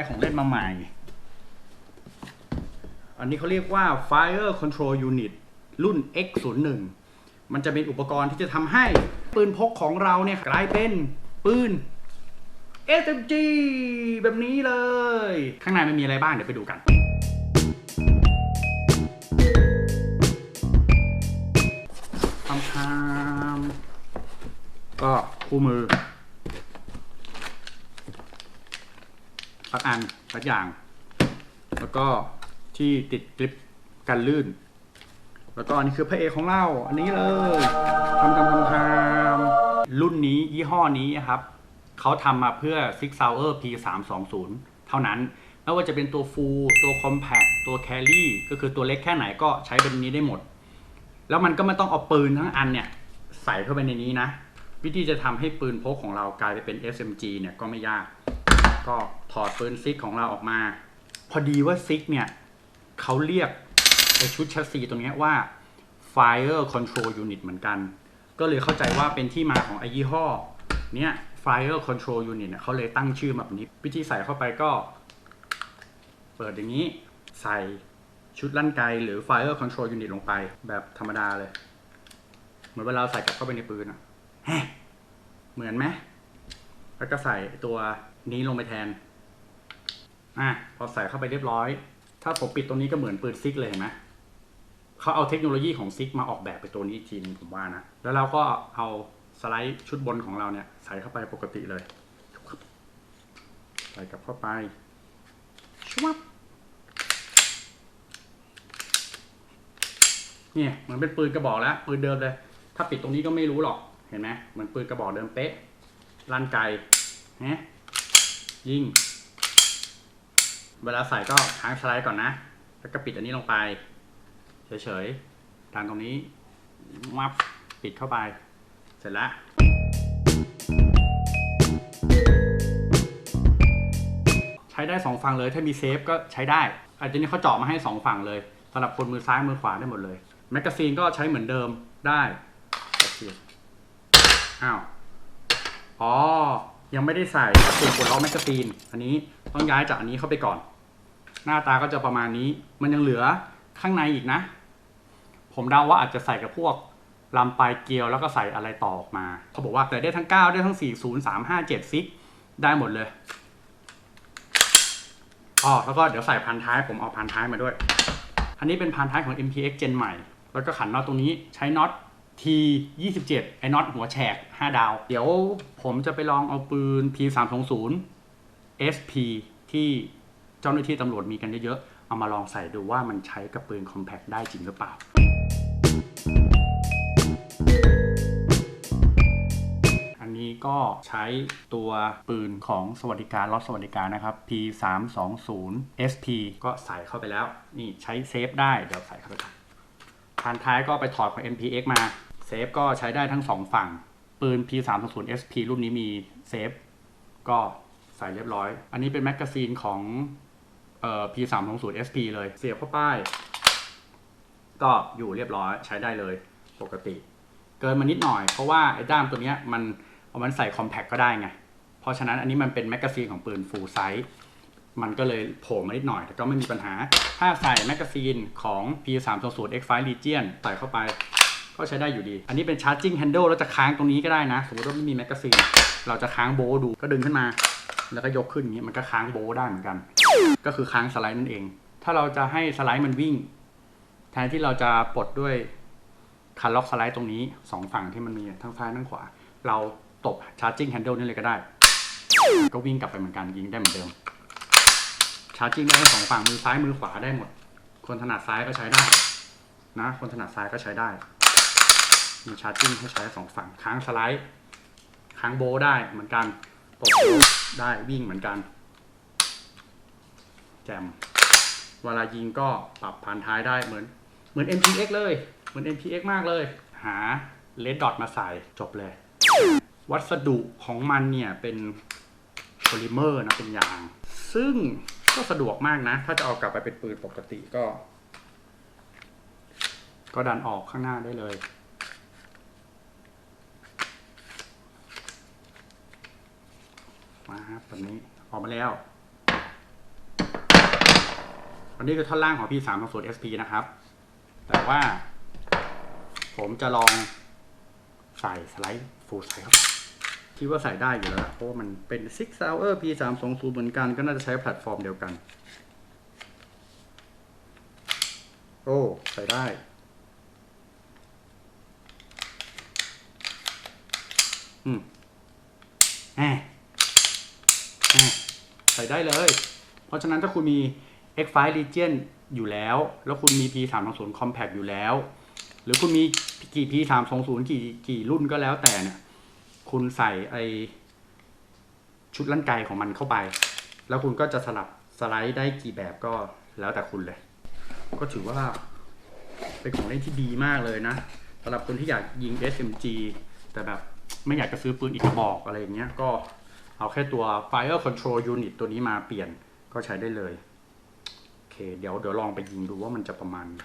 ได้ของเล่นมาใหม่ อันนี้เขาเรียกว่า Fire Control Unit รุ่น X01 มันจะเป็นอุปกรณ์ที่จะทำให้ปืนพกของเราเนี่ยกลายเป็นปืน SMG แบบนี้เลย ข้างในมันมีอะไรบ้างเดี๋ยวไปดูกัน ทำทามก็คู่มือ กอันสักอย่าง แล้วก็ที่ติดกริปกันลื่น แล้วก็อันนี้คือพระเอกของเรา อันนี้เลยทำทำทำทำรุ่นนี้ยี่ห้อนี้นะครับเขาทำมาเพื่อ Six Sauer P320 เท่านั้น ไม่ว่าจะเป็นตัวฟูลตัว Compact ตัว Carry ก็คือตัวเล็กแค่ไหนก็ใช้เป็นนี้ได้หมด แล้วมันก็ไม่ต้องเอาปืนทั้งอันเนี่ย ใส่เข้าไปในนี้นะ วิธีจะทำให้ปืนพกของเรากลายไปเป็น SMG เนี่ยก็ไม่ยาก ก็ถอดปืนซิกของเราออกมา พอดีว่าซิกเนี่ยเขาเรียกไอชุดแชสซีตรงนี้ว่า Fire Control Unit เหมือนกัน ก็เลยเข้าใจว่าเป็นที่มาของไอยี่ห้อเนี่ย Fire Control Unit เนี่ยเขาเลยตั้งชื่อมาแบบนี้ วิธีใส่เข้าไปก็ เปิดอย่างนี้ใส่ชุดลั่นไกหรือ Fire Control Unit ลงไปแบบธรรมดาเลย เหมือนเวลาเราใส่กลับเข้าไปในปืนอะแฮะเหมือนไหมแล้วก็ใส่ตัว นี้ลงไปแทน อะพอใส่เข้าไปเรียบร้อย ถ้าผมปิดตรงนี้ก็เหมือนปืนซิกเลยเห็นไหมเขาเอาเทคโนโลยีของซิกมาออกแบบไปตัวนี้อีกทีนึงผมว่านะ แล้วเราก็เอาสไลด์ชุดบนของเราเนี่ย ใส่เข้าไปปกติเลย ใส่กลับเข้าไปชวับเนี่ยเหมือนเป็นปืนกระบอกแล้ว ปืนเดิมเลย ถ้าปิดตรงนี้ก็ไม่รู้หรอก เห็นไหมเหมือนปืนกระบอกเดิมเป๊ะลั่นไกฮะ ยิ่ง เวลาใส่ก็ค้างสไลด์ก่อนนะ แล้วก็ปิดอันนี้ลงไป เฉยๆดันตรงนี้วับปิดเข้าไป เสร็จแล้วใช้ได้สองฝั่งเลยถ้ามีเซฟก็ใช้ได้ อันนี้เขาเจาะมาให้สองฝั่งเลยสำหรับคนมือซ้ายมือขวาได้หมดเลย แมกกาซีนก็ใช้เหมือนเดิมได้อ้าว อ๋อ ยังไม่ได้ใส่ปุ่มกดล็อกแมกกาซีน อันนี้ต้องย้ายจากอันนี้เข้าไปก่อน หน้าตาก็จะประมาณนี้ มันยังเหลือข้างในอีกนะ ผมเดาว่าอาจจะใส่กับพวกลำปลายเกลียวแล้วก็ใส่อะไรต่อออกมา เขาบอกว่าใส่ได้ทั้ง 9 ได้ทั้ง 4 0 3 5 7 ซิกได้หมดเลยอ๋อแล้วก็เดี๋ยวใส่พันท้ายผมเอาพันท้ายมาด้วย อันนี้เป็นพันท้ายของ MPX Gen ใหม่ แล้วก็ขันน็อตตรงนี้ใช้น็อต T 27ไอ้น็อตหัวแฉก 5 ดาว เดี๋ยวผมจะไปลองเอาปืน P 3 2 0 SP ที่เจ้าหน้าที่ตำรวจมีกันเยอะๆ เอามาลองใส่ดูว่ามันใช้กับปืน Compact ได้จริงหรือเปล่า อันนี้ก็ใช้ตัวปืนของสวัสดิการล็อตสวัสดิการนะครับ P 3 2 0 SP ก็ใส่เข้าไปแล้ว นี่ใช้เซฟได้ เดี๋ยวใส่เข้าไปก่อนพันท้ายก็ไปถอดของ MPX มา เซฟก็ใช้ได้ทั้งสองฝั่ง ปืน P 3 2 0 SP รุ่นนี้มีเซฟ ก็ใส่เรียบร้อย อันนี้เป็นแมกกาซีนของเอ่อ P 3 2 0 SP เลย เสียบเข้าไป ก็อยู่เรียบร้อยใช้ได้เลยปกติ เกินมานิดหน่อยเพราะว่าไอ้ด้ามตัวเนี้ยมันเอามันใส่คอมแพคก็ได้ไง เพราะฉะนั้นอันนี้มันเป็นแมกกาซีนของปืนฟูลไซส์มันก็เลยโผล่มานิดหน่อย แต่ก็ไม่มีปัญหา ถ้าใส่แมกกาซีนของ P 3 2 0 X5 Legion ใส่เข้าไป ก็ใช้ได้อยู่ดี อันนี้เป็น charging handle แล้วจะค้างตรงนี้ก็ได้นะ สมมติว่าไม่มีแมกกาซีน เราจะค้างโบว์ดู ก็ดึงขึ้นมา แล้วก็ยกขึ้นอย่างนี้ มันก็ค้างโบว์ได้เหมือนกัน ก็คือค้างสไลด์นั่นเอง ถ้าเราจะให้สไลด์มันวิ่ง แทนที่เราจะปลดด้วยคันล็อกสไลด์ตรงนี้สองฝั่งที่มันมีทั้งซ้ายทั้งขวา เราตบ charging handle นี่เลยก็ได้ ก็วิ่งกลับไปเหมือนกันยิงได้เหมือนเดิม charging ได้ทั้งสองฝั่งมือซ้ายมือขวาได้หมด คนถนัดซ้ายก็ใช้ได้ นะ คนถนัดซ้ายก็ใช้ได้ มีชาร์จิ่งให้ใช้สองฝั่งค้างสไลด์ค้างโบได้เหมือนกันตบโบว์ได้วิ่งเหมือนกัน แจมเวลายิงก็ปรับผ่านท้ายได้เหมือน เหมือน MPX เลย เหมือน MPX มากเลย หาเลดดอทมาใส่จบเลย วัสดุของมันเนี่ยเป็นโพลิเมอร์นะเป็นยาง ซึ่งก็สะดวกมากนะ ถ้าจะเอากลับไปเป็นปืนปกติก็ ก็ดันออกข้างหน้าได้เลย มาครับแบบนี้ออกมาแล้วอันนี้คือท่อนล่างของ P 3 2 0 SP นะครับ แต่ว่า ผมจะลองใส่สไลด์ฟูลไซส์เข้าไปคิดว่าใส่ได้อยู่แล้ว เพราะว่ามันเป็น Six Hour P 3 2 0เหมือนกัน ก็น่าจะใช้แพลตฟอร์มเดียวกัน โอ้ ใส่ได้ อืมแหม ส่ได้เลย เพราะฉะนั้นถ้าคุณมี X5 Legion อยู่แล้ว แล้วคุณมี P 3 2 0 Compact อยู่แล้ว หรือคุณมีกี่ P 3 2 0 กี่กี่รุ่นก็แล้วแต่เนี่ย คุณใส่ไอชุดลั่นไกของมันเข้าไป แล้วคุณก็จะสลับสไลด์ได้กี่แบบก็แล้วแต่คุณเลย ก็ถือว่าเป็นของเล่นที่ดีมากเลยนะสำหรับคนที่อยากยิง SMG แต่แบบไม่อยากจะซื้อปืนอีกกระบอกอะไรอย่างเงี้ยก็ เอาแค่ตัว Fire Control Unit ตัวนี้มาเปลี่ยนก็ใช้ได้เลย โอเค เดี๋ยวเดี๋ยวลองไปยิงดูว่ามันจะประมาณไหน